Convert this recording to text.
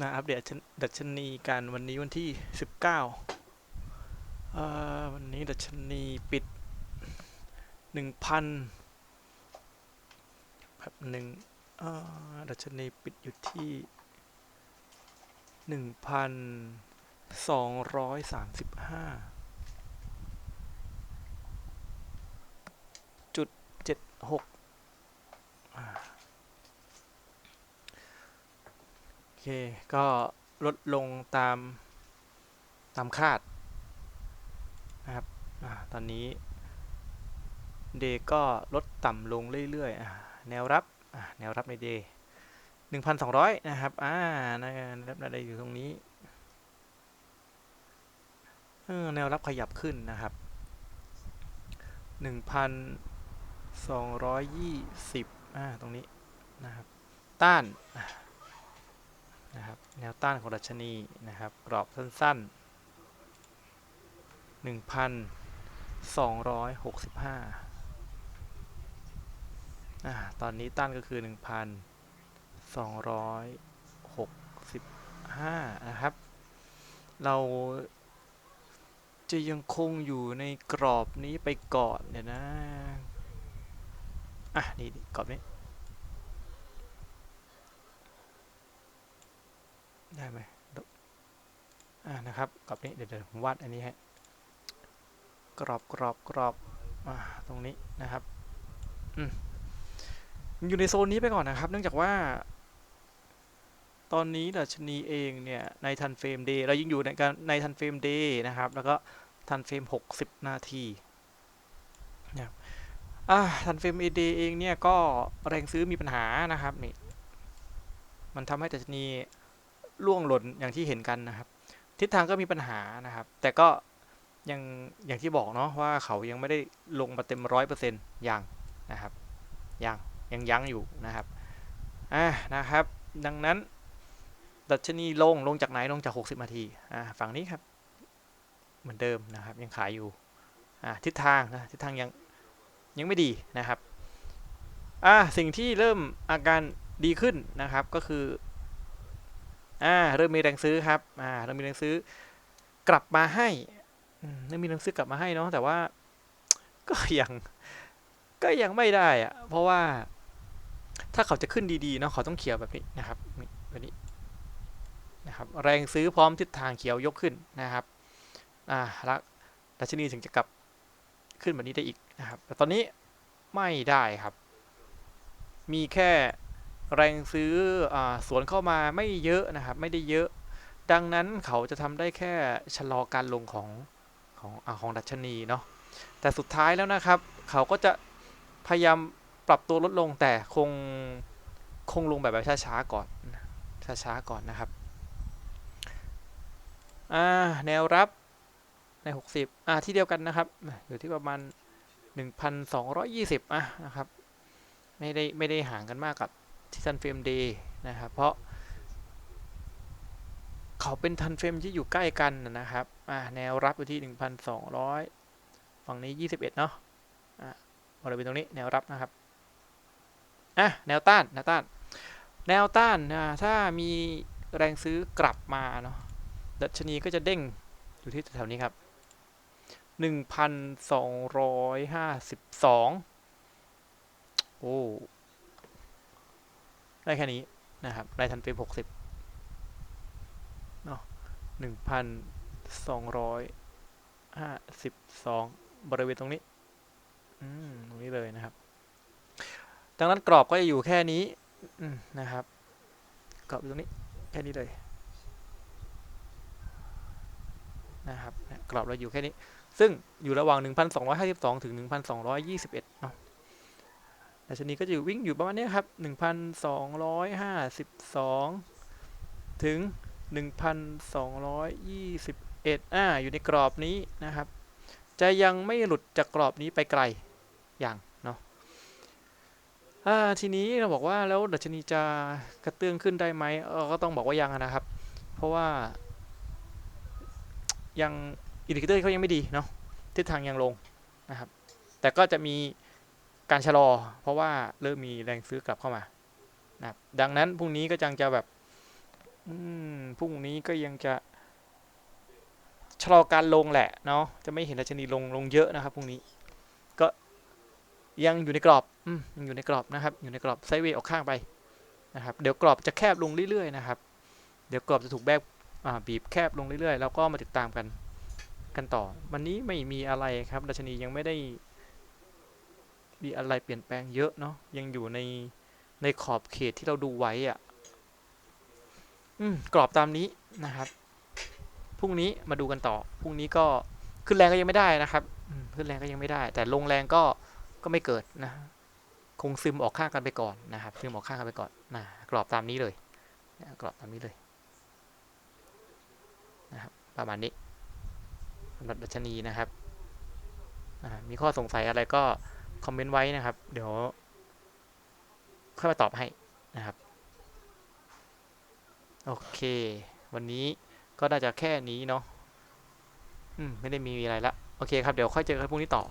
นะอัปเดตดัชนีกันวันนี้วันที่ 19เอ่อวันนี้ดัชนีปิด 1,000แบบหนึ่งเอ่อดัชนีปิดอยู่ที่ 1,235จุดเจ็ดหก โอ เคก็ลดลงตามตามคาดนะครับอตอนนี้เดก็ลดต่ำลงเรื่อยๆอแนวรับแนวรับในเดหนึ่งพันสองร้อยนะครับ อ่าแนวรับอะไรอยู่ตรงนี้แนวรับขยับขึ้นนะครับหนึ่งพันสองร้อยยี่สิบอ่า ตรงนี้นะครับ ต้าน แนวต้านของดัชนีนะครับ กรอบสั้น ๆ 1,265อ่าตอนนี้ต้านก็คือ 1,265 นะครับ เราจะยังคงอยู่ในกรอบนี้ไปก่อนเดี๋ยวนะ อะ นี่กรอบนี้ ได้ไหมอ่านะครับกรอบนี้เดี๋ยวเดี๋ยวผมวาดอันนี้ให้กรอบกรอบกรอบอ่าตรงนี้นะครับอืมอยู่ในโซนนี้ไปก่อนนะครับ เนื่องจากว่า ตอนนี้ดัชนีเองเนี่ยในทันเฟรมเดย์เรายังอยู่ในการในทันเฟรมเดย์นะครับ แล้วก็ทันเฟรม 60 นาทีนะครับอ่าทันเฟรมเอเดย์เองเนี่ยก็แรงซื้อมีปัญหานะครับนี่มันทำให้ดัชนี ล่วงหล่นอย่างที่เห็นกันนะครับ ทิศทางก็มีปัญหานะครับ แต่ก็ยังอย่างที่บอกเนาะว่าเขายังไม่ได้ลงมาเต็มร้อยเปอร์เซ็นต์ยังนะครับยังยังยั้งอยู่นะครับอ่านะครับ ดังนั้นดัชนีลงลงจากไหนลงจาก 60นาทีอ่าฝั่งนี้ครับ เหมือนเดิมนะครับ ยังขายอยู่อ่าทิศทางนะทิศทางยังยังไม่ดีนะครับอ่าสิ่งที่เริ่มอาการดีขึ้นนะครับก็คือ อ่าเริ่มมีแรงซื้อครับอ่าเริ่มมีแรงซื้อกลับมาให้เริ่มมีแรงซื้อกลับมาให้เนาะแต่ว่าก็ยังก็ยังไม่ได้อะเพราะว่าถ้าเขาจะขึ้นดีๆเนาะเขาต้องเขียวแบบนี้นะครับแบบนี้นะครับแรงซื้อพร้อมทิศทางเขียวยกขึ้นนะครับอ่าแล้วดัชนีถึงจะกลับขึ้นแบบนี้ได้อีกนะครับแต่ตอนนี้ไม่ได้ครับ มีแค่ แรงซื้ออสวนเข้ามาไม่เยอะนะครับ ไม่ได้เยอะ ดังนั้นเขาจะทำได้แค่ชะลอการลงของของอของดัชนีเนาะแต่สุดท้ายแล้วนะครับ เขาก็จะพยายามปรับตัวลดลงแต่คงคงลงแบบแบบช้าๆก่อนช้าๆก่อนนะครับแนวรับใน 60อ่าที่เดียวกันนะครับ อยู่ที่ประมาณ 1,220อะนะครับ ไม่ได้ไม่ได้ห่างกันมากกับ ที่ทันเฟรมเดย์นะครับ เพราะ เขาเป็นทันเฟรมที่อยู่ใกล้กันนะครับแนวรับอยู่ที่ 1,200 ฝั่งนี้ 21 เนาะบริเวณตรงนี้แนวรับนะครับอะแนวต้านแนวต้าน แนวต้านนะถ้ามีแรงซื้อกลับมาเนาะดัชนีก็จะเด้งอยู่ที่แถวนี้ครับ 1,252 โอ้ ได้แค่นี้นะครับได้ทันเฟรมหกสิบเนาะหนึ่งพันสองร้อยห้าสิบสองบริเวณตรงนี้อืมตรงนี้เลยนะครับ ดังนั้นกรอบก็จะอยู่แค่นี้นะครับ กรอบอยู่ตรงนี้แค่นี้เลยนะครับกรอบเราอยู่แค่นี้ ซึ่งอยู่ระหว่าง 1,252 ถึง 1,221เนาะ ดัชนีก็จะวิ่งอยู่ประมาณนี้ครับ 1,252 ถึง 1,221 อ่า อยู่ในกรอบนี้นะครับ จะยังไม่หลุดจากกรอบนี้ไปไกล อย่างเนาะ อ่า ทีนี้เราบอกว่าแล้วดัชนีจะกระเตื้องขึ้นได้ไหมเราก็ต้องบอกว่ายังนะครับ เพราะว่ายังอินดิเคเตอร์เขายังไม่ดีเนาะ ทิศทางยังลงนะครับ แต่ก็จะมี การชะลอ เพราะว่าเริ่มมีแรงซื้อกลับเข้ามานะครับดังนั้นพรุ่งนี้ก็จังจะแบบอืมพรุ่งนี้ก็ยังจะชะลอการลงแหละเนาะจะไม่เห็นดัชนีลงลงเยอะนะครับพรุ่งนี้ ก็ยังอยู่ในกรอบอืมยังอยู่ในกรอบนะครับ อยู่ในกรอบไซด์เวย์ออกข้างไปนะครับ เดี๋ยวกรอบจะแคบลงเรื่อยๆนะครับ เดี๋ยวกรอบจะถูกแบกบีบแคบลงเรื่อยๆ แล้วก็มาติดตามกันกันต่อ วันนี้ไม่มีอะไรครับดัชนียังไม่ได้ มีอะไรเปลี่ยนแปลงเยอะเนาะยังอยู่ในในขอบเขตที่เราดูไว้อะอืมกรอบตามนี้นะครับพรุ่งนี้มาดูกันต่อพรุ่งนี้ก็ขึ้นแรงก็ยังไม่ได้นะครับขึ้นแรงก็ยังไม่ได้ แต่ลงแรงก็ก็ไม่เกิดนะ คงซึมออกข้างกันไปก่อนนะครับซึมออกข้างกันไปก่อนนะกรอบตามนี้เลยนะกรอบตามนี้เลยนะครับประมาณนี้สำหรับดัชนีนะครับมีข้อสงสัยอะไรก็ คอมเมนต์ไว้นะครับ เดี๋ยวค่อยมาตอบให้นะครับ โอเค วันนี้ก็น่าจะแค่นี้เนาะอืมไม่ได้มีอะไรละ โอเคครับ เดี๋ยวค่อยเจอกันพรุ่งนี้ต่อ